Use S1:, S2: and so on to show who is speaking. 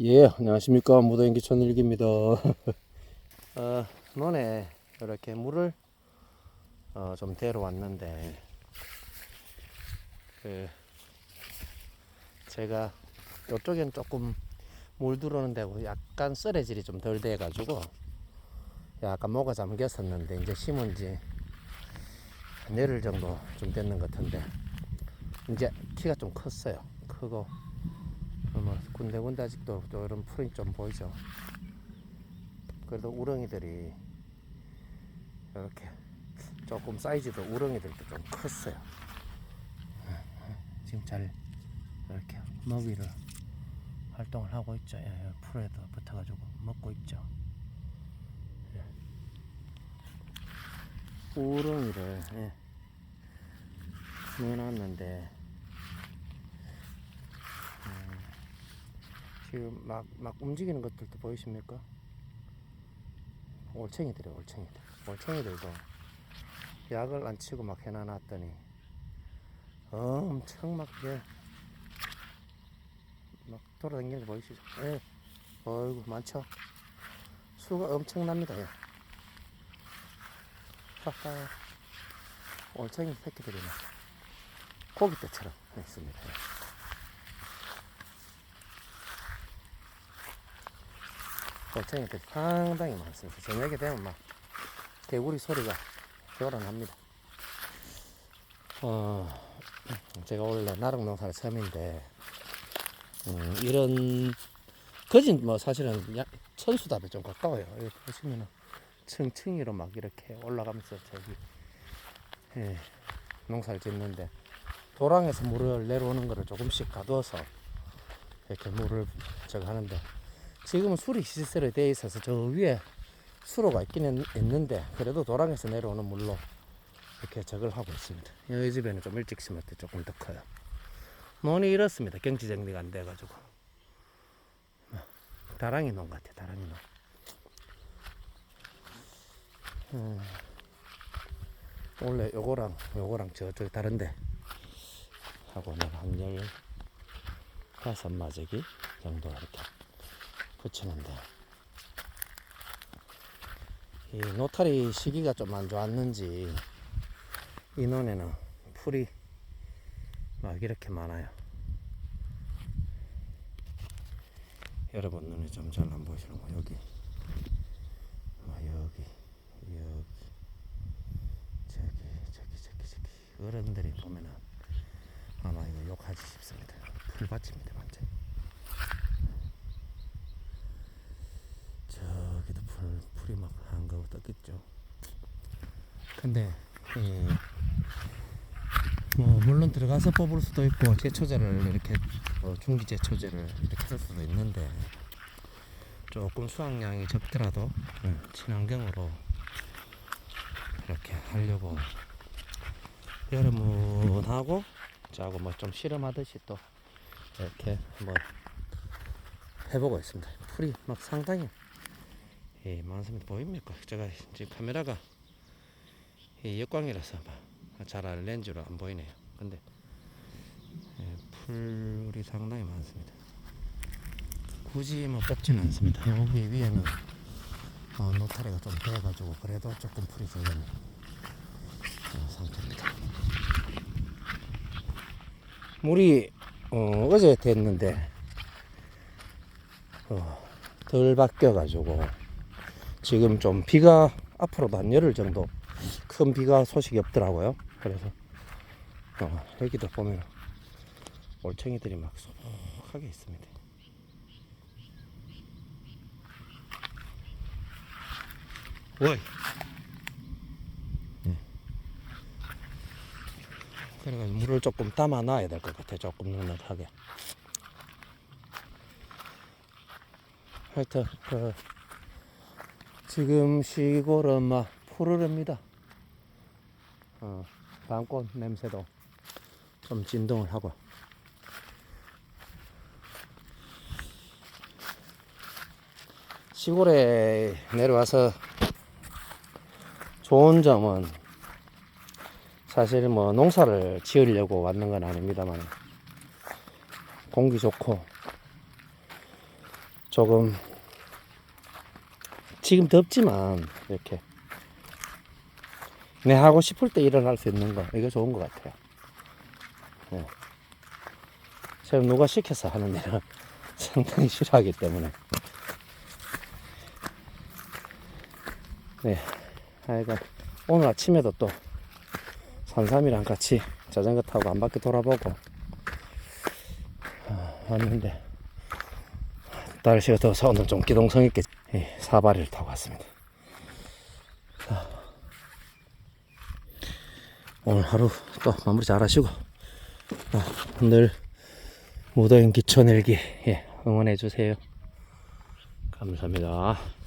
S1: 예, 안녕하십니까. 무더인기 천 일기입니다. 어, 논에 이렇게 물을 어, 좀 데려 왔는데, 그, 제가 이쪽엔 조금 물 들어오는 데고 약간 썰해질이 좀 덜 돼 가지고, 약간 뭐가 잠겼었는데, 이제 심은 지 내일 정도 좀 됐는 것 같은데, 이제 키가 좀 컸어요. 크고, 뭐 군데군데 아직도 또 이런 풀이 좀 보이죠. 그래도 우렁이들이 이렇게 조금 사이즈도 우렁이들도 좀 컸어요. 지금 잘 이렇게 먹이를 활동을 하고 있죠. 예, 예, 풀에도 붙어가지고 먹고 있죠. 예. 우렁이를 예. 넣어놨는데 지금 막, 막 움직이는 것들도 보이십니까? 올챙이들이 올챙이들. 올챙이들도 약을 안 치고 막 해놔놨더니 엄청 막, 예, 막 돌아다니는 거 보이시죠? 예. 어이구, 많죠? 수가 엄청납니다, 예. 하하. 올챙이 새끼들이 막 고깃대처럼 있습니다. 예. 골챙이들 상당히 많습니다. 저녁에 되면 막 개구리 소리가 교란합니다. 어, 제가 원래 나락 농사를 처음인데 음, 이런 거진 뭐 사실은 야- 천수답에 좀 가까워요. 여기 보시면은 층층이로 막 이렇게 올라가면서 저기 예, 농사를 짓는데 도랑에서 물을 내려오는 거를 조금씩 가두어서 이렇게 물을 저거 하는데 지금은 수리 시설이 되어 있어서 저 위에 수로가 있긴 있- 있는데 그래도 도랑에서 내려오는 물로 이렇게 적을 하고 있습니다. 여기 집에는 좀 일찍 심을 때 조금 더 커요. 논이 이렇습니다. 경치 정리가 안 돼가지고 뭐, 다랑이 논 같아. 다랑이 논. 음, 원래 요거랑 요거랑 저쪽 다른데 하고 는 한열 다섯 마저기 정도 이렇게 붙이는데 이 노타리 시기가 좀 안 좋았는지 이 논에는 풀이 막 이렇게 많아요. 여러분 눈에 좀 잘 안 보이시는 거 여기 막 여기 여기 저기 저기 저기 저기 어른들이 보면은 아마 이거 욕하지 싶습니다. 풀밭입니다 완전. 저기도 풀, 풀이 막 떴겠죠. 근데, 이, 뭐, 물론 들어가서 뽑을 수도 있고, 제초제를 이렇게, 뭐 중기 제초제를 이렇게 할 수도 있는데, 조금 수확량이 적더라도, 음, 친환경으로 이렇게 하려고, 여름은하고, 저하고 뭐 좀 실험하듯이 또, 이렇게 한번 해보고 있습니다. 풀이 막 상당히 예, 많습니다. 보입니까? 제가 지금 카메라가 이 역광이라서 잘 렌즈로 안 보이네요. 근데 예, 풀이 상당히 많습니다. 굳이 뭐 뽑지는 않습니다. 여기 위에는 어, 노타리가 좀 돼가지고 그래도 조금 풀이 들어있는 어, 상태입니다. 물이 어, 어제 됐는데 어, 덜 바뀌어가지고 지금 좀 비가 앞으로도 한 열흘 정도 큰 비가 소식이 없더라고요. 그래서 어, 여기도 보면 올챙이들이 막 소복하게 있습니다. 왜? 그래가지고 물을 조금 담아 놔야 될 것 같아. 조금 넉넉하게. 하여튼 그 지금 시골은 막 푸르릅니다. 어, 밤꽃 냄새도 좀 진동을 하고. 시골에 내려와서 좋은 점은 사실 뭐 농사를 지으려고 왔는 건 아닙니다만 공기 좋고 조금 지금 덥지만 이렇게 내 하고 싶을 때 일어날 수 있는 거 이거 좋은 것 같아요. 예. 제가 누가 시켜서 하는 일은 상당히 싫어하기 때문에. 네. 하여간 오늘 아침에도 또 산삼이랑 같이 자전거 타고 한 바퀴 돌아보고 아, 왔는데 날씨가 더워서 오늘 좀 기동성 있게 예, 사바리를 타고 왔습니다. 자, 오늘 하루 또 마무리 잘 하시고 아, 늘 무더인 기촌일기 예, 응원해 주세요. 감사합니다.